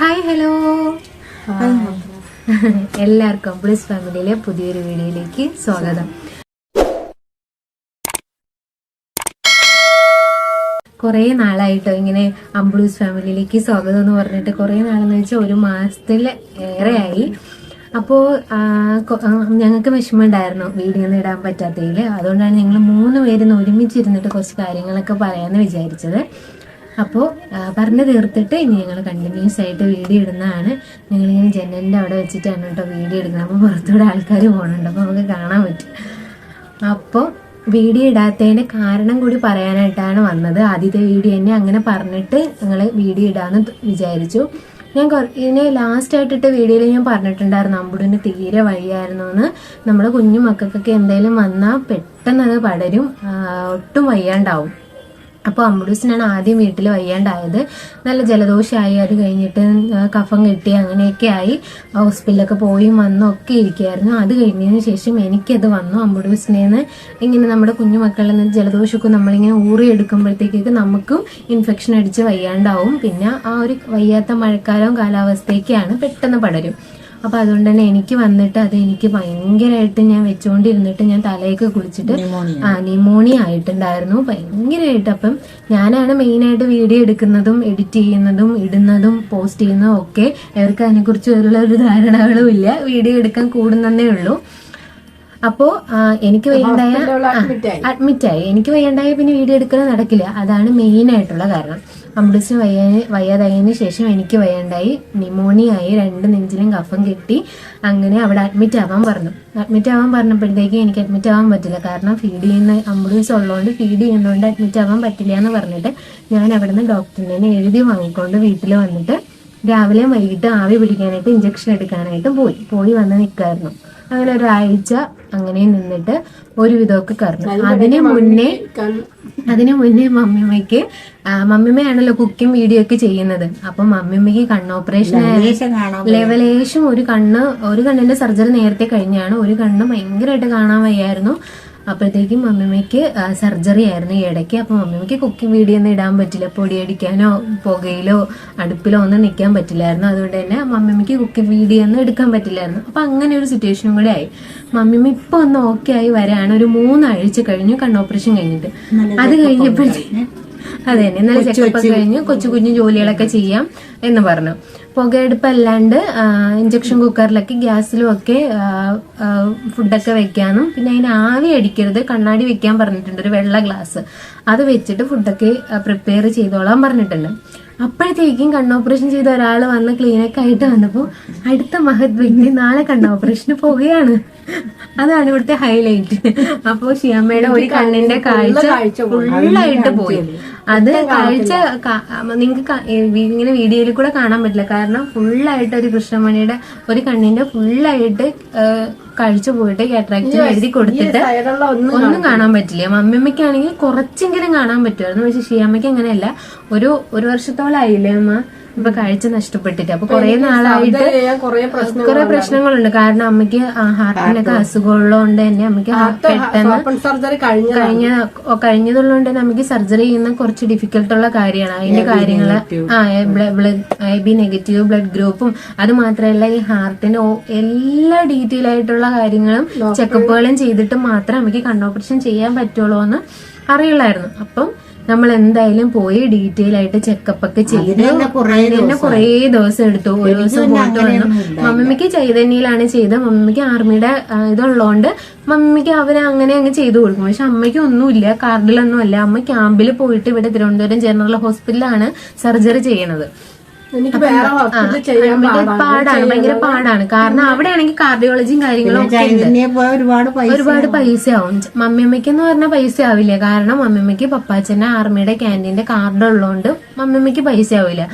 Hi hello എല്ലാവർക്കും bliss ഫാമിലിയിലെ പുതിയൊരു വീഡിയോയിലേക്ക് സ്വാഗതം. കുറേ നാളായിട്ടോ ഇങ്ങനെ അംബ്ലൂസ് ഫാമിലിയിലേക്ക് സ്വാഗതം എന്ന് പറഞ്ഞിട്ട് കുറേ നാളെന്ന് വെച്ചാൽ ഒരു മാസത്തിൽ ഏറെയായി. അപ്പോൾ ഞങ്ങൾക്ക് വിഷമമുണ്ടായിരുന്നു വീഡിയോ ഒന്നും ഇടാൻ പറ്റാത്തതിൽ അതുകൊണ്ടാണ് ഞങ്ങൾ മൂന്ന് പേരും ഒരുമിച്ചിരുന്നിട്ട് കുറച്ച് കാര്യങ്ങളൊക്കെ പറയാമെന്ന് വിചാരിച്ചത്. അപ്പോൾ പറഞ്ഞു തീർത്തിട്ട് ഇനി ഞങ്ങൾ കണ്ടിന്യൂസ് ആയിട്ട് വീഡിയോ ഇടുന്നതാണ്. ഞങ്ങളിങ്ങനെ ജനലിന്റെ അവിടെ വെച്ചിട്ടാണ് കേട്ടോ വീഡിയോ എടുക്കുന്നത് അപ്പോൾ പുറത്തൂടെ ആൾക്കാർ പോകുന്നുണ്ട് അപ്പോൾ നമുക്ക് കാണാൻ പറ്റും. അപ്പോൾ വീഡിയോ ഇടാത്തതിന്റെ കാരണം കൂടി പറയാനായിട്ടാണ് വന്നത്. ആദ്യത്തെ വീഡിയോ തന്നെ അങ്ങനെ പറഞ്ഞിട്ട് ഞങ്ങൾ വീഡിയോ ഇടാമെന്ന് വിചാരിച്ചു. ഞാൻ ഇതിനെ ലാസ്റ്റ് ആയിട്ടിട്ട് വീഡിയോയിൽ ഞാൻ പറഞ്ഞിട്ടുണ്ടായിരുന്നു. അമ്പുടിന് തീരെ വയ്യായിരുന്നു എന്ന് നമ്മുടെ കുഞ്ഞു മക്കൾക്കൊക്കെ എന്തെങ്കിലും വന്നാൽ പെട്ടെന്ന് അത് പടരും ഒട്ടും വയ്യാണ്ടാവും. അപ്പോൾ അമ്പുഡൂസിനാണ് ആദ്യം വീട്ടിൽ വയ്യാണ്ടായത്. നല്ല ജലദോഷമായി അത് കഴിഞ്ഞിട്ട് കഫം കെട്ടി അങ്ങനെയൊക്കെ ആയി. ഹോസ്പിറ്റലൊക്കെ പോയി വന്നും ഒക്കെ ഇരിക്കുകയായിരുന്നു അത് കഴിഞ്ഞതിന് ശേഷം എനിക്കത് വന്നു. അമ്പുഡൂസിനേന്ന് ഇങ്ങനെ നമ്മുടെ കുഞ്ഞുമക്കളിൽ നിന്ന് ജലദോഷമൊക്കെ നമ്മളിങ്ങനെ ഊറി എടുക്കുമ്പോഴത്തേക്കൊക്കെ നമുക്കും ഇൻഫെക്ഷൻ അടിച്ച് വയ്യാണ്ടാവും. പിന്നെ ആ ഒരു വയ്യാത്ത മഴക്കാലവും കാലാവസ്ഥയൊക്കെയാണ് പെട്ടെന്ന് പടരും. അപ്പൊ അതുകൊണ്ട് തന്നെ എനിക്ക് വന്നിട്ട് അത് എനിക്ക് ഭയങ്കരമായിട്ട് ഞാൻ വെച്ചോണ്ടിരുന്നിട്ട് ഞാൻ തലയൊക്കെ കുളിച്ചിട്ട് ആ ന്യൂമോണിയ ആയിട്ടുണ്ടായിരുന്നു. ഭയങ്കരമായിട്ട് അപ്പം ഞാനാണ് മെയിൻ ആയിട്ട് വീഡിയോ എടുക്കുന്നതും എഡിറ്റ് ചെയ്യുന്നതും ഇടുന്നതും പോസ്റ്റ് ചെയ്യുന്നതും ഒക്കെ. അവർക്ക് അതിനെക്കുറിച്ച് ഒരു ഒരു ധാരണകളും ഇല്ല. വീഡിയോ എടുക്കാൻ കൂടുന്നതേ ഉള്ളൂ. അപ്പോ എനിക്ക് വേണ്ടായ അഡ്മിറ്റ് ആയി. എനിക്ക് വേണ്ടായ പിന്നെ വീഡിയോ എടുക്കൽ നടക്കില്ല. അതാണ് മെയിൻ ആയിട്ടുള്ള കാരണം. അമ്പുലൻസിന് വയ്യാ വയ്യാതായതിന് ശേഷം എനിക്ക് വയ്യാണ്ടായി. ന്യൂമോണിയ ആയി രണ്ട് നെഞ്ചിലും കഫം കെട്ടി അങ്ങനെ അവിടെ അഡ്മിറ്റ് ആവാൻ പറഞ്ഞു. അഡ്മിറ്റ് ആവാൻ പറഞ്ഞപ്പോഴത്തേക്ക് എനിക്ക് അഡ്മിറ്റ് ആവാൻ പറ്റില്ല. കാരണം ഫീഡ് ചെയ്യുന്ന ആംബുലൻസ് ഉള്ളതുകൊണ്ട് ഫീഡ് ചെയ്യുന്നതുകൊണ്ട് അഡ്മിറ്റ് ആവാൻ പറ്റില്ല എന്ന് പറഞ്ഞിട്ട് ഞാൻ അവിടെ നിന്ന് ഡോക്ടറിനെ എഴുതി വാങ്ങിക്കൊണ്ട് വീട്ടിൽ വന്നിട്ട് രാവിലെ വൈകിട്ട് ആവി പിടിക്കാനായിട്ട് ഇഞ്ചക്ഷൻ എടുക്കാനായിട്ട് പോയി. പോയി വന്ന് നിൽക്കായിരുന്നു അങ്ങനെ ഒരാഴ്ച അങ്ങനെ നിന്നിട്ട് ഒരുവിധമൊക്കെ കറന്നു. അതിന് മുന്നേ അതിന് മുന്നേ മമ്മിമ്മയ്ക്ക് മമ്മിമ്മയാണല്ലോ കുക്കിംഗ് വീഡിയോ ഒക്കെ ചെയ്യുന്നത്. അപ്പൊ മമ്മിമ്മയ്ക്ക് കണ്ണ് ഓപ്പറേഷൻ ലെവലേഷം ഒരു കണ്ണ് ഒരു കണ്ണിന്റെ സർജറി നേരത്തെ കഴിഞ്ഞാണ്. ഒരു കണ്ണ് ഭയങ്കരമായിട്ട് കാണാൻ വയ്യായിരുന്നു. അപ്പോഴത്തേക്കും മമ്മിമ്മയ്ക്ക് സർജറി ആയിരുന്നു ഈ ഇടയ്ക്ക്. അപ്പോൾ മമ്മിമ്മയ്ക്ക് കുക്കിംഗ് വീഡിയോ ഒന്നും ഇടാൻ പറ്റില്ല. പൊടി അടിക്കാനോ പുകയിലോ അടുപ്പിലോ ഒന്നും നിൽക്കാൻ പറ്റില്ലായിരുന്നു. അതുകൊണ്ട് തന്നെ മമ്മിമ്മയ്ക്ക് കുക്കിംഗ് വീഡിയോ ഒന്നും എടുക്കാൻ പറ്റില്ലായിരുന്നു. അപ്പോൾ അങ്ങനെ ഒരു സിറ്റുവേഷനും കൂടെ ആയി. മമ്മിമ്മ ഇപ്പോൾ ഒന്ന് ഓക്കെ ആയി വരാണ്. ഒരു മൂന്നാഴ്ച കഴിഞ്ഞു കണ്ണ് ഓപ്പറേഷൻ കഴിഞ്ഞിട്ട്. അത് കഴിഞ്ഞപ്പോഴത്തേക്കും അതെ തന്നെ നല്ല ചെക്കപ്പ് കഴിഞ്ഞ് കൊച്ചു കുഞ്ഞു ജോലികളൊക്കെ ചെയ്യാം എന്ന് പറഞ്ഞു. പുകയെടുപ്പ് അല്ലാണ്ട് ഇഞ്ചക്ഷൻ കുക്കറിലൊക്കെ ഗ്യാസിലും ഒക്കെ ഫുഡൊക്കെ വെക്കാനും പിന്നെ അതിന് ആവി അടിക്കരുത് കണ്ണാടി വെക്കാൻ പറഞ്ഞിട്ടുണ്ട് ഒരു വെള്ള ഗ്ലാസ് അത് വെച്ചിട്ട് ഫുഡൊക്കെ പ്രിപ്പയർ ചെയ്തോളാൻ പറഞ്ഞിട്ടുണ്ട്. അപ്പോഴത്തേക്കും കണ്ണ് ഓപ്പറേഷൻ ചെയ്ത ഒരാൾ വന്ന് ക്ലീനൊക്കെ ആയിട്ട് വന്നപ്പോൾ അടുത്ത മഹത് വ്യക്തി നാളെ കണ്ണ് ഓപ്പറേഷന് പോവുകയാണ്. അതാണ് ഇവിടുത്തെ ഹൈലൈറ്റ് അപ്പോ ഷിയാമ്മയുടെ ഒരു കണ്ണിന്റെ കാഴ്ച ഫുള്ളായിട്ട് പോയി. അത് കാഴ്ച നിങ്ങൾക്ക് ഇങ്ങനെ വീഡിയോയിൽ കൂടെ കാണാൻ പറ്റില്ല. കാരണം ഫുള്ളായിട്ട് ഒരു കൃഷ്ണമണിയുടെ ഒരു കണ്ണിന്റെ ഫുള്ളായിട്ട് കാഴ്ച പോയിട്ട് കാറ്ററാക്ട് എഴുതി കൊടുത്തിട്ട് ഒന്നും കാണാൻ പറ്റില്ല. മമ്മിയമ്മയ്ക്കാണെങ്കിൽ കുറച്ചെങ്കിലും കാണാൻ പറ്റുമായിരുന്നു. പക്ഷെ ഷിയാമ്മയ്ക്ക് അങ്ങനെയല്ല. ഒരു ഒരു വർഷത്തോളായില്ലേ അമ്മ? ഇപ്പൊ കഴിച്ച് നഷ്ടപ്പെട്ടിട്ട്. അപ്പൊ കുറെ നാളായിട്ട് കുറെ പ്രശ്നങ്ങളുണ്ട്. കാരണം അമ്മയ്ക്ക് ഹാർട്ടിനൊക്കെ അസുഖമുള്ളതുകൊണ്ട് തന്നെ അമ്മയ്ക്ക് പെട്ടെന്ന് സർജറി കഴിഞ്ഞ കഴിഞ്ഞതുള്ളതുകൊണ്ട് തന്നെ നമുക്ക് സർജറി ചെയ്യുന്ന കുറച്ച് ഡിഫിക്കൾട്ട് ഉള്ള കാര്യമാണ്. അതിന്റെ കാര്യങ്ങൾ ആ blood A B negative blood ഗ്രൂപ്പും അത് മാത്രമല്ല ഈ ഹാർട്ടിന്റെ എല്ലാ ഡീറ്റെയിൽ ആയിട്ടുള്ള കാര്യങ്ങളും ചെക്കപ്പുകളും ചെയ്തിട്ട് മാത്രം അമ്മയ്ക്ക് കണ്ണോപ്പറേഷൻ ചെയ്യാൻ പറ്റുള്ളൂ എന്ന് അറിയുള്ളായിരുന്നു. അപ്പം നമ്മൾ എന്തായാലും പോയി ഡീറ്റെയിൽ ആയിട്ട് ചെക്കപ്പ് ഒക്കെ ചെയ്ത്. അതിന് കുറേ ദിവസം എടുത്തു. ഒരു ദിവസം പോയിട്ട് വന്നു. മമ്മിക്ക് ചൈതന്യയിലാണ് ചെയ്തത്. മമ്മിക്ക് ആർമിയുടെ ഇതുള്ളതുകൊണ്ട് മമ്മിക്ക് അവരെ അങ്ങനെ അങ്ങ് ചെയ്തു കൊടുക്കും. പക്ഷെ അമ്മയ്ക്ക് ഒന്നുമില്ല കാർഡിലൊന്നും അല്ല അമ്മ ക്യാമ്പിൽ പോയിട്ട് ഇവിടെ തിരുവനന്തപുരം ജനറൽ ഹോസ്പിറ്റലിലാണ് സർജറി ചെയ്യണത്. പാടാണ്. ഭയങ്കര പാടാണ്. കാരണം അവിടെ ആണെങ്കിൽ കാർഡിയോളജിയും കാര്യങ്ങളും ഒക്കെ ഉണ്ട്. ഒരുപാട് പൈസ ഒരുപാട് പൈസ ആവും മമ്മിയമ്മയ്ക്ക് എന്ന് പറഞ്ഞാൽ പൈസ ആവില്ല കാരണം മമ്മിയമ്മയ്ക്ക് പപ്പാച്ചന്റെ ആർമിയുടെ ക്യാന്റീന്റെ കാർഡ് ഉള്ളതുകൊണ്ട് മമ്മിയമ്മയ്ക്ക് പൈസ ആവില്ല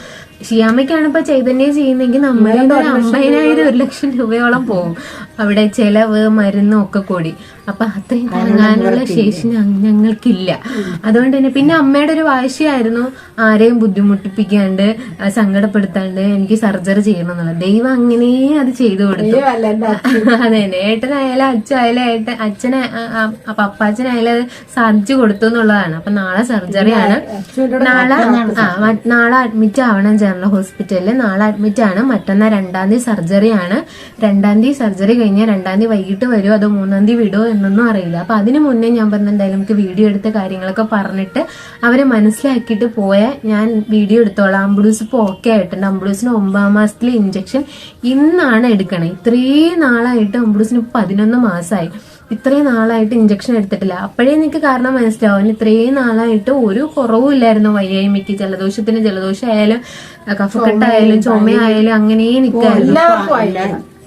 ഷിയാമ്മയ്ക്കാണ് ഇപ്പൊ ചൈതന്യം ചെയ്യുന്നെങ്കിൽ നമ്മുടെ അമ്പതിനായിരം ഒരു ലക്ഷം രൂപയോളം പോകും അവിടെ ചെലവ് മരുന്നും ഒക്കെ കൂടി. അപ്പൊ അത്രയും താങ്ങാനുള്ള ശേഷി ഞങ്ങൾക്കില്ല. അതുകൊണ്ട് തന്നെ പിന്നെ അമ്മയുടെ ഒരു വാശിയായിരുന്നു ആരെയും ബുദ്ധിമുട്ടിപ്പിക്കാണ്ട് സങ്കടപ്പെടുത്താണ്ട് എനിക്ക് സർജറി ചെയ്യണം എന്നുള്ളത് ദൈവം അങ്ങനെ അത് ചെയ്തു കൊടുത്തു. അതെ തന്നെ ഏട്ടനായാലും അച്ഛനായാലും ഏട്ടൻ അച്ഛനെ അപ്പൊ അപ്പാച്ചനായാലും അത് സാധിച്ചു കൊടുത്തു എന്നുള്ളതാണ്. അപ്പൊ നാളെ സർജറിയാണ്. നാളെ നാളെ അഡ്മിറ്റ് ആവണം ജനറൽ ഹോസ്പിറ്റലിൽ നാളെ അഡ്മിറ്റ് ആണ്. മറ്റന്നാ രണ്ടാം തീയതി സർജറി ആണ്. രണ്ടാം തീയതി സർജറി കഴിഞ്ഞാൽ രണ്ടാം തീയതി വൈകിട്ട് വരുമോ അതോ മൂന്നാം തീയതി വിടുമോ എന്നൊന്നും അറിയില്ല. അപ്പൊ അതിന് മുന്നേ ഞാൻ പറഞ്ഞ എന്തായാലും നമുക്ക് വീഡിയോ എടുത്ത കാര്യങ്ങളൊക്കെ പറഞ്ഞിട്ട് അവരെ മനസ്സിലാക്കിയിട്ട് പോയാൽ ഞാൻ വീഡിയോ എടുത്തോളാം. ആംബുലൻസ് ഇപ്പോൾ ഓക്കെ ആയിട്ടുണ്ട്. ആംബുലൻസിന് ഒമ്പതാം മാസത്തിലെ ഇഞ്ചക്ഷൻ ഇന്നാണ് എടുക്കണേ. ഇത്രയും നാളായിട്ട് ആംബുലൻസിന് ഇപ്പൊ പതിനൊന്ന് മാസമായി ഇത്രയും നാളായിട്ട് ഇഞ്ചക്ഷൻ എടുത്തിട്ടില്ല. അപ്പോഴേ എനിക്ക് കാരണം മനസ്സിലാവും. ഇത്രയും നാളായിട്ട് ഒരു കുറവും ഇല്ലായിരുന്നു. വയ്യായ്മയ്ക്ക് ജലദോഷത്തിന് ജലദോഷം ആയാലും കഫക്കെട്ടായാലും ചുമയായാലും അങ്ങനെ നിൽക്കായിരുന്നു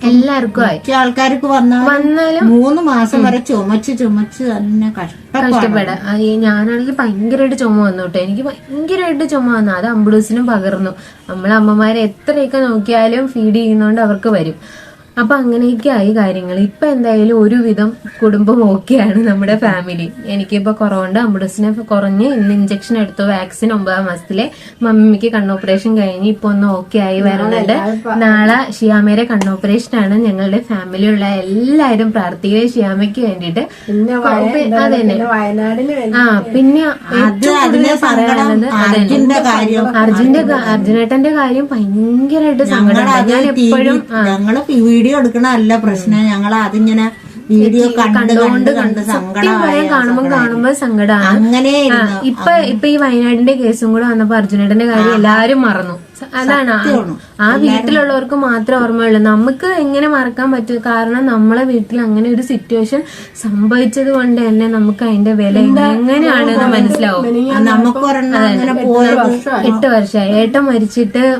എല്ലാവർക്കും ആയി. ആൾക്കാർക്ക് വന്നാലും മൂന്ന് മാസം വരെ ചുമച്ച് ചുമച്ച് തന്നെ കഷ്ടപ്പെടാ. ഞാനാണെങ്കിൽ ഭയങ്കരമായിട്ട് ചുമ വന്നു കേട്ടോ. എനിക്ക് ഭയങ്കരമായിട്ട് ചുമ വന്നു. അത് അമ്പിളൂസിനും പകർന്നു. നമ്മളെ അമ്മമാരെ എത്രയൊക്കെ നോക്കിയാലും ഫീഡ് ചെയ്യുന്നോണ്ട് അവർക്ക് വരും. അപ്പൊ അങ്ങനെയൊക്കെ ആയി കാര്യങ്ങൾ. ഇപ്പൊ എന്തായാലും ഒരുവിധം കുടുംബം ഓക്കെയാണ് നമ്മുടെ ഫാമിലി എനിക്കിപ്പോ കുറവുണ്ട് അമ്പുഡസിനെ കുറഞ്ഞ് ഇന്ന് ഇഞ്ചക്ഷൻ എടുത്തു. വാക്സിൻ ഒമ്പതാം മാസത്തിലെ മമ്മിക്ക് കണ്ണോപ്പറേഷൻ കഴിഞ്ഞ് ഇപ്പൊ ഒന്ന് ഓക്കെ ആയി വരുന്നുണ്ട്. നാളെ ഷിയാമയുടെ കണ്ണോപ്പറേഷൻ ആണ്. ഞങ്ങളുടെ ഫാമിലിയുള്ള എല്ലാവരും പ്രാർത്ഥിക്കുക ഷിയാമയ്ക്ക് വേണ്ടിയിട്ട്. പിന്നെ അതന്നെ. വയനാടിന് വേണ്ടി ആ പിന്നെ പറയാനുള്ളത് അർജുന്റെ കാര്യം. അർജുന്റെ കാ- അർജുനേട്ടന്റെ കാര്യം ഭയങ്കരമായിട്ട് സങ്കടമാണ് ഞാൻ എപ്പോഴും വീഡിയോ എടുക്കണല്ല പ്രശ്നം. ഞങ്ങൾ അതിങ്ങനെ വീഡിയോ കണ്ടുകൊണ്ട് കണ്ട് സങ്കടം കാണുമ്പോൾ കാണുമ്പോൾ സങ്കടമാണ് അങ്ങനെ ഇപ്പൊ ഇപ്പൊ ഈ വയനാടിന്റെ കേസും കൂടെ വന്നപ്പോ അർജുനേട്ടന്റെ കാര്യം എല്ലാരും മറന്നു. അതാണ്. ആ- ആ വീട്ടിലുള്ളവർക്ക് മാത്രം ഓർമ്മയുള്ളൂ. നമുക്ക് എങ്ങനെ മറക്കാൻ പറ്റും? കാരണം നമ്മളെ വീട്ടിൽ അങ്ങനെ ഒരു സിറ്റുവേഷൻ സംഭവിച്ചത് കൊണ്ട് തന്നെ നമുക്ക് അതിന്റെ വില എങ്ങനെയാണെന്ന് മനസ്സിലാവും. എട്ട് വർഷമായി. ഏട്ടൻ മരിച്ചിട്ട്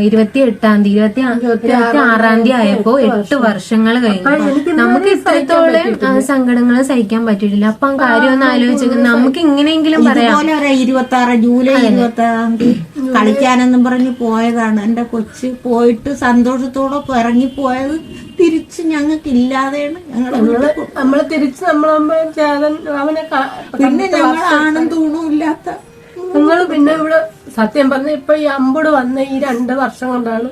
ഇരുപത്തി എട്ടാം തീയതി ഇരുപത്തി ആറാം തീയതി ആയപ്പോ എട്ട് വർഷങ്ങൾ കഴിഞ്ഞു. നമുക്ക് ഇത്രത്തോളം സങ്കടങ്ങൾ സഹിക്കാൻ പറ്റിയിട്ടില്ല. അപ്പൊ ആ കാര്യം ഒന്ന് ആലോചിച്ച് നമുക്ക് ഇങ്ങനെയെങ്കിലും പറയാം. ഇരുപത്തി ആറ് ജൂലൈ ഇരുപത്തി ആറാം തീയതി കളിക്കാനെന്നും പറഞ്ഞ് പോയതാണ്. എന്റെ കൊച്ച് പോയിട്ട് സന്തോഷത്തോടെ ഇറങ്ങി പോയത് തിരിച്ച് ഞങ്ങൾക്ക് ഇല്ലാതെയാണ് ഞങ്ങളെ നമ്മൾ നമ്മൾ തിരിച്ച് നമ്മളമ്മ അവനെ പിന്നെ ഞങ്ങൾ തൂണും ഇല്ലാത്ത നിങ്ങൾ പിന്നെ ഇവിടെ സത്യം പറഞ്ഞ ഇപ്പൊ ഈ അമ്പട് വന്ന ഈ രണ്ട് വർഷം കൊണ്ടാണ്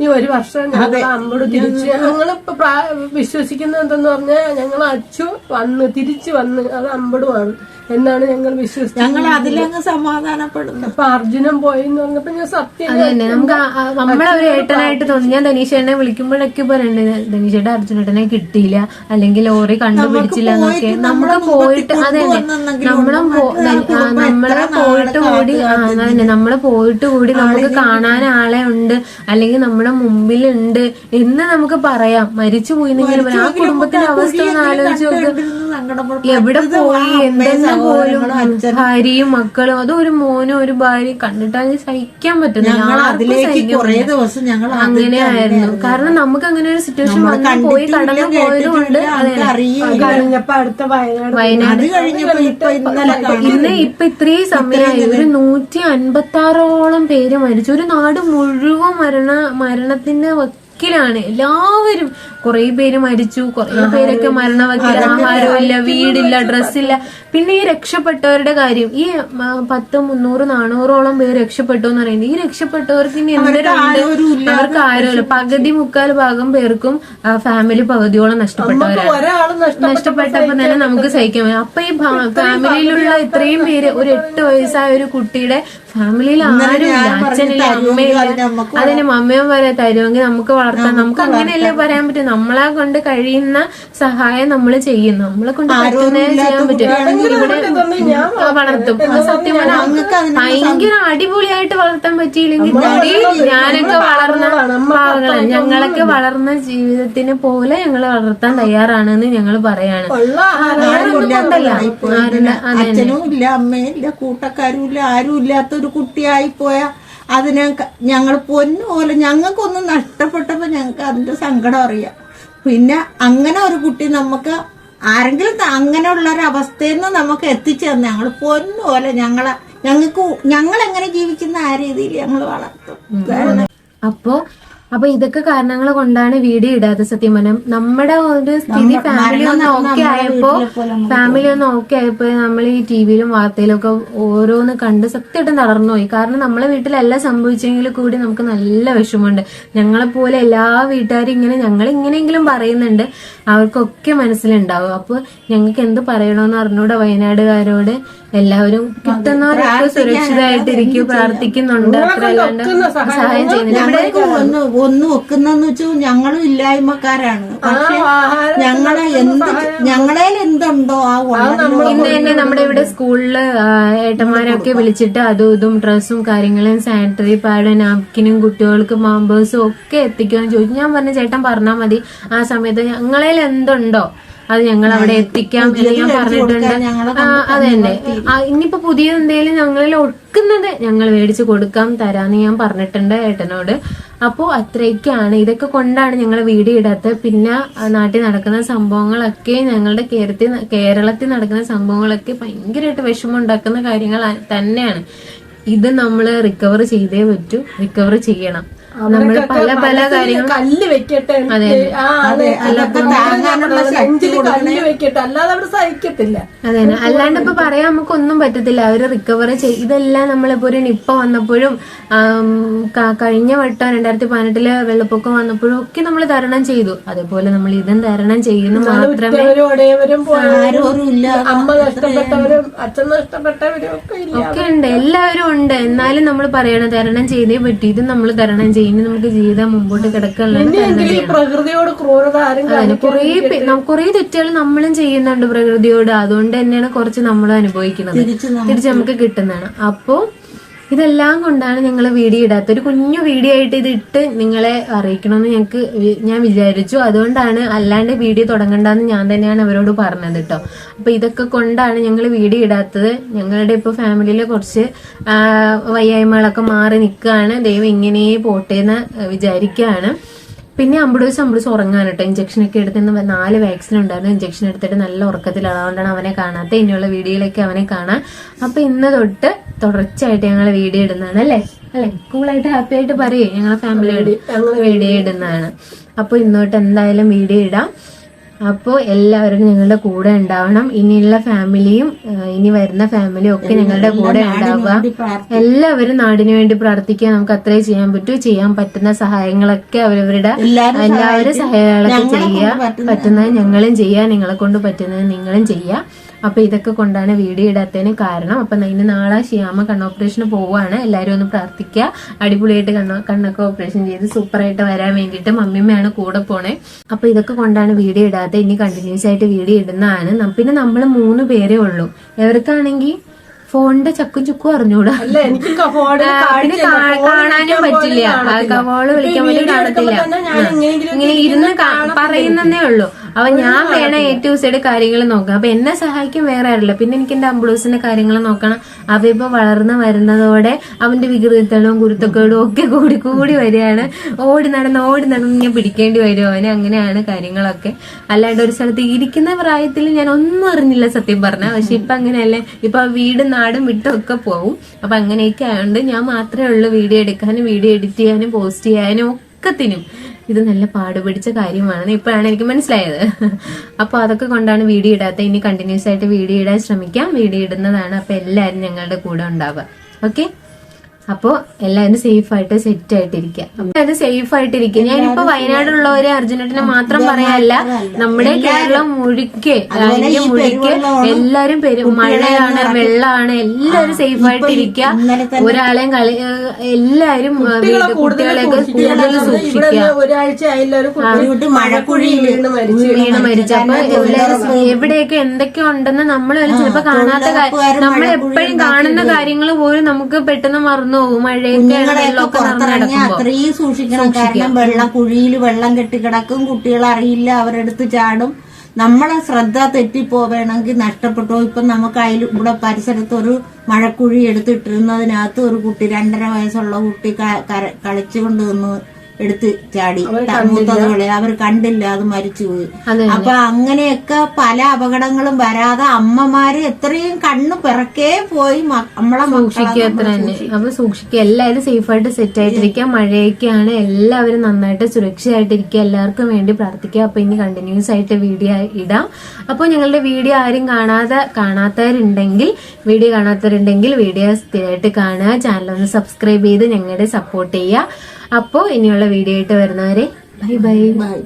ഈ ഒരു വർഷം ഞങ്ങൾ അമ്മോട് തിരിച്ച് ഞങ്ങളിപ്പോ ഇപ്പൊ വിശ്വസിക്കുന്നത് എന്തെന്ന് പറഞ്ഞാൽ ഞങ്ങൾ അച്ചു വന്ന് തിരിച്ചു വന്ന് അത് അമ്പടുമാണ് എന്നാണ് ഞങ്ങൾ വിശ്വസിച്ചത്. ഞങ്ങൾ അതിലങ്ങ് സമാധാനപ്പെടുന്നു. അപ്പൊ അർജുനൻ പോയി എന്ന് പറഞ്ഞപ്പോ ഞാൻ സത്യം നമുക്ക് നമ്മളെ ഒരു ഏട്ടനായിട്ട് തോന്നി. ഞാൻ ധനീഷേട്ടനെ വിളിക്കുമ്പോഴൊക്കെ പറയണ്ടത് ധനീഷേട്ടൻ അർജുനേട്ടനെ കിട്ടിയില്ല അല്ലെങ്കിൽ ലോറി കണ്ടുപിടിച്ചില്ല എന്നൊക്കെ. നമ്മളെ പോയിട്ട് അതെ നമ്മളും നമ്മളെ പോയിട്ട് കൂടി അതന്നെ നമ്മളെ പോയിട്ട് കൂടി നമുക്ക് കാണാൻ ആളെ ഉണ്ട് അല്ലെങ്കിൽ നമ്മുടെ മുമ്പിലുണ്ട് എന്ന് നമുക്ക് പറയാം. മരിച്ചു പോയി ആ കുടുംബത്തിന്റെ അവസ്ഥ ഒന്ന് ആലോചിച്ച് നോക്ക്. എവിടെ പോയി? എന്തെന്ന് പോലും ഭാര്യയും മക്കളും അതും ഒരു മോനും ഒരു ഭാര്യയും കണ്ടിട്ടാണ് സഹിക്കാൻ പറ്റുന്നില്ല കുറേ. ദിവസം ഞങ്ങൾ അങ്ങനെയായിരുന്നു. കാരണം നമുക്ക് അങ്ങനെ ഒരു സിറ്റുവേഷൻ വന്നു പോയി കടന്നു പോയതുകൊണ്ട് അതെ. അടുത്ത വയനാട് അത് ഇന്ന് ഇപ്പൊ ഇത്രയും സമയമായി ഒരു നൂറ്റി അൻപത്തി ആറോളം പേര് മരിച്ചു. ഒരു നാട് മുഴുവൻ മരണ മരണത്തിന്റെ വക്കിലാണ് എല്ലാവരും കുറെ പേര് മരിച്ചു. കുറെ പേരൊക്കെ മരണവക്കിൽ ആഹാരം ആഹാരമില്ല വീടില്ല ഡ്രസ്സില്ല. പിന്നെ ഈ രക്ഷപ്പെട്ടവരുടെ കാര്യം ഈ പത്ത് മുന്നൂറ് നാനൂറോളം പേര് രക്ഷപ്പെട്ടു എന്ന് പറയുന്നത്. ഈ രക്ഷപ്പെട്ടവർക്ക് ഇനി എന്തൊരുണ്ട്? അവർക്ക് ആരുമില്ല പകുതി മുക്കാൽ ഭാഗം പേർക്കും ഫാമിലി പകുതിയോളം നഷ്ടപ്പെട്ടവരാണ്. നഷ്ടപ്പെട്ടപ്പോ തന്നെ നമുക്ക് സഹിക്കാൻ പറ്റും അപ്പൊ ഈ ഫാമിലിയിലുള്ള ഇത്രയും പേര് ഒരു എട്ട് വയസ്സായ ഒരു കുട്ടിയുടെ ഫാമിലിയിൽ അച്ഛനില്ല അമ്മയില്ല അതിന് അമ്മയും വരെ തരുമെങ്കിൽ നമുക്ക് വളർത്താം. നമുക്ക് അങ്ങനെയല്ലേ പറയാൻ പറ്റും. നമ്മളെ കൊണ്ട് കഴിയുന്ന സഹായം നമ്മൾ ചെയ്യുന്നു. നമ്മളെ കൊണ്ട് പറ്റുന്നേ ചെയ്യാൻ പറ്റും. ഇവിടെ വളർത്തും. സത്യം പറഞ്ഞാൽ ഭയങ്കര അടിപൊളിയായിട്ട് വളർത്താൻ പറ്റിയില്ലെങ്കിൽ ഞാനൊക്കെ വളർന്ന പാവങ്ങളാണ്. ഞങ്ങളൊക്കെ വളർന്ന ജീവിതത്തിനെ പോലെ ഞങ്ങൾ വളർത്താൻ തയ്യാറാണ് എന്ന് ഞങ്ങൾ പറയാണ് വേറൊന്നും കൊണ്ടല്ല. അച്ഛനും ഇല്ല അമ്മയും ഇല്ല കൂട്ടക്കാരും ഇല്ല ആരും ഇല്ലാത്ത ഒരു കുട്ടിയായി പോയ അതിനെ ഞങ്ങൾ പൊന്നു പോലെ ഞങ്ങൾക്കൊന്നും നഷ്ടപ്പെട്ടപ്പോ ഞങ്ങൾക്ക് അതിന്റെ സങ്കടം അറിയാം. പിന്നെ അങ്ങനെ ഒരു കുട്ടി നമുക്ക് ആരെങ്കിലും അങ്ങനെയുള്ള ഒരു അവസ്ഥയിൽ നിന്ന് നമുക്ക് എത്തിച്ചു തന്നെ ഞങ്ങൾ പൊന്നു പോലെ ഞങ്ങളെ ഞങ്ങൾക്ക് ഞങ്ങൾ എങ്ങനെ ജീവിക്കുന്ന ആ രീതിയിൽ ഞങ്ങൾ വളർത്തും. അപ്പോ അപ്പൊ ഇതൊക്കെ കാരണങ്ങൾ കൊണ്ടാണ് വീഡിയോ ഇടാതെ സത്യം പറഞ്ഞാൽ നമ്മുടെ ഒരു സ്ഥിതി ഫാമിലി ഒന്ന് ഓക്കെ ആയപ്പോ ഫാമിലി ഒന്ന് ഓക്കെ ആയപ്പോ നമ്മൾ ഈ ടിവിയിലും വാർത്തയിലും ഒക്കെ ഓരോന്ന് കണ്ട് സത്യമായിട്ടും തളർന്നു പോയി കാരണം നമ്മളെ വീട്ടിലെല്ലാം സംഭവിച്ചെങ്കിൽ കൂടി നമുക്ക് നല്ല വിഷമമുണ്ട്. ഞങ്ങളെ പോലെ എല്ലാ വീട്ടുകാരും ഇങ്ങനെ ഞങ്ങൾ ഇങ്ങനെയെങ്കിലും പറയുന്നുണ്ട്. അവർക്കൊക്കെ മനസ്സിലുണ്ടാവും. അപ്പൊ ഞങ്ങൾക്ക് എന്ത് പറയണമെന്ന് അറിഞ്ഞൂടെ വയനാടുകാരോട്. എല്ലാവരും കിട്ടുന്നവരൊക്കെ സുരക്ഷിതമായിട്ടിരിക്കും പ്രാർത്ഥിക്കുന്നുണ്ട്. അത്ര അല്ലാണ്ട് സഹായം ചെയ്യുന്നില്ല. ഞങ്ങൾക്ക് ഒന്ന് വെക്കുന്നെന്ന് വെച്ചാൽ ഞങ്ങളും ഇല്ലായ്മക്കാരാണ്. പക്ഷെ ഞങ്ങളെ എന്ത് ഞങ്ങളെ എന്തുണ്ടോ ആ ഇന്ന് തന്നെ നമ്മുടെ ഇവിടെ സ്കൂളിൽ ഏട്ടന്മാരൊക്കെ വിളിച്ചിട്ട് അതും ഇതും ഡ്രസ്സും കാര്യങ്ങളും സാനിറ്ററി പാഡ് നാപ്കിനും കുട്ടികൾക്ക് മാമ്പേഴ്സും ഒക്കെ എത്തിക്കുമെന്ന് ചോദിച്ചു. ഞാൻ പറഞ്ഞ ചേട്ടൻ പറഞ്ഞാൽ മതി. ആ സമയത്ത് ഞങ്ങളെ എന്തുണ്ടോ? അത് ഞങ്ങൾ അവിടെ എത്തിക്കാം എന്ന് ഞാൻ പറഞ്ഞിട്ടുണ്ട്. അത് തന്നെ ഇനിയിപ്പോ പുതിയ എന്തെങ്കിലും ഞങ്ങളിൽ ഒടുക്കുന്നത് ഞങ്ങൾ മേടിച്ച് കൊടുക്കാം തരാന്ന് ഞാൻ പറഞ്ഞിട്ടുണ്ട് ഏട്ടനോട്. അപ്പോൾ അത്രയൊക്കെയാണ് ഇതൊക്കെ കൊണ്ടാണ് ഞങ്ങൾ വീഡിയോ ഇടാത്തത്. പിന്നെ നാട്ടിൽ നടക്കുന്ന സംഭവങ്ങളൊക്കെ ഞങ്ങളുടെ കേരളത്തിൽ കേരളത്തിൽ നടക്കുന്ന സംഭവങ്ങളൊക്കെ ഭയങ്കരമായിട്ട് വിഷമം ഉണ്ടാക്കുന്ന കാര്യങ്ങൾ തന്നെയാണ്. ഇത് നമ്മൾ റിക്കവർ ചെയ്തേ പറ്റൂ. റിക്കവർ ചെയ്യണം. പല പല കാര്യങ്ങൾ കല്ല് വെക്കട്ടെ കല്ല് വെക്കട്ടെ. അല്ലാതെ അവിടെ സഹിക്കത്തില്ല. അതെ അല്ലാണ്ട് ഇപ്പൊ പറയാൻ നമുക്ക് ഒന്നും പറ്റത്തില്ല. അവർ റിക്കവർ ചെയ് ഇതെല്ലാം നമ്മളിപ്പോ ഒരു നിപ്പ വന്നപ്പോഴും കഴിഞ്ഞ വട്ടം രണ്ടായിരത്തി പതിനെട്ടിൽ വെള്ളപ്പൊക്കം വന്നപ്പോഴും ഒക്കെ നമ്മൾ തരണം ചെയ്തു. അതേപോലെ നമ്മൾ ഇതും തരണം ചെയ്യുന്നു മാത്രമേ ഒക്കെ ഉണ്ട്. എല്ലാവരും ഉണ്ട്. എന്നാലും നമ്മൾ പറയണം തരണം ചെയ്തേ പറ്റി. ഇത് നമ്മൾ തരണം ചെയ്യുന്നു നമുക്ക് ജീവിതം മുമ്പോട്ട് അതിന് കുറേ തെറ്റുകൾ നമ്മളും ചെയ്യുന്നുണ്ട് പ്രകൃതിയോട്. അതുകൊണ്ട് തന്നെയാണ് കുറച്ച് നമ്മൾ അനുഭവിക്കുന്നത്. തിരിച്ച് തിരിച്ച് നമുക്ക് കിട്ടുന്നതാണ്. അപ്പോ ഇതെല്ലാം കൊണ്ടാണ് ഞങ്ങൾ വീഡിയോ ഇടാത്ത ഒരു കുഞ്ഞു വീഡിയോ ആയിട്ട് ഇത് ഇട്ട് നിങ്ങളെ അറിയിക്കണമെന്ന് ഞങ്ങൾക്ക് ഞാൻ വിചാരിച്ചു. അതുകൊണ്ടാണ് അല്ലാണ്ട് വീഡിയോ തുടങ്ങണ്ടെന്ന് ഞാൻ തന്നെയാണ് അവരോട് പറഞ്ഞത് കേട്ടോ അപ്പൊ ഇതൊക്കെ കൊണ്ടാണ് ഞങ്ങൾ വീഡിയോ ഇടാത്തത്. ഞങ്ങളുടെ ഇപ്പൊ ഫാമിലിയിലെ കുറച്ച് വയ്യായ്മകളൊക്കെ മാറി നിൽക്കുകയാണ് ദൈവം ഇങ്ങനെ പോട്ടേന്ന് വിചാരിക്കുകയാണ് പിന്നെ അമ്പടൂസ് അമ്പടൂസ് ഉറങ്ങാൻ കേട്ടോ ഇഞ്ചക്ഷൻ ഒക്കെ എടുത്ത് നാല് വാക്സിൻ ഉണ്ടായിരുന്നു. ഇഞ്ചക്ഷൻ എടുത്തിട്ട് നല്ല ഉറക്കത്തിൽ അതുകൊണ്ടാണ് അവനെ കാണാത്ത. ഇനിയുള്ള വീഡിയോയിലൊക്കെ അവനെ കാണാൻ അപ്പൊ ഇന്ന് തൊട്ട് തുടർച്ചയായിട്ട് ഞങ്ങൾ വീഡിയോ ഇടുന്നതാണ് അല്ലേ? അല്ലെ? കൂളായിട്ട് ഹാപ്പി ആയിട്ട് പറയേ. ഞങ്ങളെ ഫാമിലിയോട് വീഡിയോ ഇടുന്നതാണ്. അപ്പൊ ഇന്നോട്ട് എന്തായാലും വീഡിയോ ഇടാം. അപ്പോൾ എല്ലാവരും നിങ്ങളുടെ കൂടെ ഉണ്ടാവണം. ഇനിയുള്ള ഫാമിലിയും ഇനി വരുന്ന ഫാമിലിയും ഒക്കെ നിങ്ങളുടെ കൂടെ ഉണ്ടാവുക. എല്ലാവരും നാടിനു വേണ്ടി പ്രാർത്ഥിക്കുക. നമുക്ക് അത്രേ ചെയ്യാൻ പറ്റൂ. ചെയ്യാൻ പറ്റുന്ന സഹായങ്ങളൊക്കെ അവരവരുടെ എല്ലാവരും സഹായങ്ങളൊക്കെ ചെയ്യുക. പറ്റുന്ന- പറ്റുന്നത് ഞങ്ങളും ചെയ്യുക നിങ്ങളെ കൊണ്ട് പറ്റുന്നത് നിങ്ങളും ചെയ്യുക അപ്പൊ ഇതൊക്കെ കൊണ്ടാണ് വീഡിയോ ഇടാത്തതിന് കാരണം. അപ്പൊ ഇനി നാളെ ശ്യാമ കണ്ണ് ഓപ്പറേഷന് പോവാണ്. എല്ലാവരും ഒന്ന് പ്രാർത്ഥിക്കുക അടിപൊളിയായിട്ട് കണ്ണ കണ്ണൊക്കെ ഓപ്പറേഷൻ ചെയ്ത് സൂപ്പറായിട്ട് വരാൻ വേണ്ടിയിട്ട് മമ്മിമ്മയാണ് കൂടെ പോണേ. അപ്പൊ ഇതൊക്കെ കൊണ്ടാണ് വീഡിയോ ഇടാതെ ഇനി കണ്ടിന്യൂസ് ആയിട്ട് വീഡിയോ ഇടുന്നതാണ്. പിന്നെ നമ്മൾ മൂന്ന് പേരേ ഉള്ളൂ. എവർക്കാണെങ്കിൽ ഫോണിന്റെ ചക്കും ചുക്കും അറിഞ്ഞൂടാ. കാണാനും പറ്റില്ല. കവോൾ വിളിക്കാൻ പോലും കാണത്തില്ല. ഇങ്ങനെ ഇരുന്ന് പറയുന്നേ ഉള്ളൂ. അപ്പൊ ഞാൻ വേണം എ ടു സൈഡ് കാര്യങ്ങൾ നോക്കാം. അപ്പൊ എന്നെ സഹായിക്കും വേറെ ആരില്ല പിന്നെ എനിക്ക് എന്റെ അംബുലൻസിന്റെ കാര്യങ്ങൾ നോക്കണം. അവ ഇപ്പൊ വളർന്നു വരുന്നതോടെ അവന്റെ വികൃതങ്ങളും കുരുത്തക്കേടും ഒക്കെ കൂടി കൂടി വരികയാണ്. ഓടി നടന്ന് ഓടി നടന്ന് ഞാൻ പിടിക്കേണ്ടി വരും. അവന് അങ്ങനെയാണ് കാര്യങ്ങളൊക്കെ. അല്ലാണ്ട് ഒരു സ്ഥലത്ത് ഇരിക്കുന്ന പ്രായത്തിൽ ഞാൻ ഒന്നും അറിഞ്ഞില്ല സത്യം പറഞ്ഞ. പക്ഷെ ഇപ്പൊ അങ്ങനെയല്ലേ. ഇപ്പൊ വീടും നാടും വിട്ടും ഒക്കെ പോവും. അപ്പൊ അങ്ങനെയൊക്കെ ആയതുകൊണ്ട് ഞാൻ മാത്രമേ ഉള്ളൂ വീഡിയോ എടുക്കാനും വീഡിയോ എഡിറ്റ് ചെയ്യാനും പോസ്റ്റ് ചെയ്യാനും ഒക്കത്തിനും ഇത് നല്ല പാടുപിടിച്ച കാര്യമാണെന്ന് ഇപ്പോഴാണ് എനിക്ക് മനസ്സിലായത്. അപ്പോൾ അതൊക്കെ കൊണ്ടാണ് വീഡിയോ ഇടാത്ത ഇനി കണ്ടിന്യൂസ് ആയിട്ട് വീഡിയോ ഇടാൻ ശ്രമിക്കാം. വീഡിയോ ഇടുന്നതാണ് അപ്പോൾ എല്ലാവരും ഞങ്ങളുടെ കൂടെ ഉണ്ടാവുക. ഓക്കെ അപ്പോൾ എല്ലാവരും സേഫ് ആയിട്ട് സെറ്റ് ആയിട്ടിരിക്കുക അത് സേഫ് ആയിട്ടിരിക്കുക ഞാനിപ്പോ വയനാടുള്ളവരെ അർജുനേട്ടനെ മാത്രം പറയാനല്ല നമ്മുടെ കേരളം മുഴുക്കെ മുഴുക്കെ എല്ലാരും പെരും മഴയാണ് വെള്ളമാണ് എല്ലാവരും സേഫ് ആയിട്ടിരിക്കുക ഒരാളെയും കളി എല്ലാരും കുട്ടികളെയൊക്കെ കൂടുതൽ സൂക്ഷിക്കുക വീണ് മരിച്ചു. അപ്പൊ എല്ലാവരും എവിടെയൊക്കെ എന്തൊക്കെ ഉണ്ടെന്ന് നമ്മൾ ചിലപ്പോ കാണാത്ത കാര്യം നമ്മൾ എപ്പോഴും കാണുന്ന കാര്യങ്ങൾ പോലും നമുക്ക് പെട്ടെന്ന് മറന്നു കുഞ്ഞുങ്ങളെയൊക്കെ വെള്ളമൊക്കെ പുറത്തിറങ്ങി അത്രയും സൂക്ഷിക്കണം. കാരണം വെള്ളം കുഴിയിൽ വെള്ളം കെട്ടിക്കിടക്കും കുട്ടികൾ അറിയില്ല അവരെടുത്ത് ചാടും. നമ്മളെ ശ്രദ്ധ തെറ്റിപ്പോവേണമെങ്കിൽ നഷ്ടപ്പെട്ടോ. ഇപ്പൊ നമുക്ക് അതിൽ ഇവിടെ പരിസരത്ത് ഒരു മഴക്കുഴി എടുത്തിട്ടിരുന്നതിനകത്ത് ഒരു കുട്ടി രണ്ടര വയസ്സുള്ള കുട്ടി കളിച്ചുകൊണ്ട് നിന്ന് എടുത്ത് ചാടി. മൂത്തതുകളെ അവർ കണ്ടില്ല. അത് മരിച്ചു പോയി. അപ്പൊ അങ്ങനെയൊക്കെ പല അപകടങ്ങളും വരാതെ അമ്മമാര് എത്രയും കണ്ണു പിറക്കേ പോയി നമ്മളെ സൂക്ഷിക്കുക അത്ര തന്നെ അപ്പൊ സൂക്ഷിക്കുക. എല്ലാവരും സേഫ് ആയിട്ട് സെറ്റ് ആയിട്ടിരിക്കുക മഴയൊക്കെയാണ്. എല്ലാവരും നന്നായിട്ട് സുരക്ഷയായിട്ടിരിക്കുക എല്ലാവർക്കും വേണ്ടി പ്രാർത്ഥിക്കുക. അപ്പൊ ഇനി കണ്ടിന്യൂസ് ആയിട്ട് വീഡിയോ ഇടാം. അപ്പോൾ ഞങ്ങളുടെ വീഡിയോ ആരും കാണാതെ കാണാത്തവരുണ്ടെങ്കിൽ വീഡിയോ കാണാത്തവരുണ്ടെങ്കിൽ വീഡിയോ സ്ഥിരമായിട്ട് കാണുക. ചാനൽ ഒന്ന് സബ്സ്ക്രൈബ് ചെയ്ത് ഞങ്ങളുടെ സപ്പോർട്ട് ചെയ്യുക. അപ്പോൾ ഇനിയുള്ള വീഡിയോ ആയിട്ട് വരുന്നവരെ ബൈ ബൈ ബൈ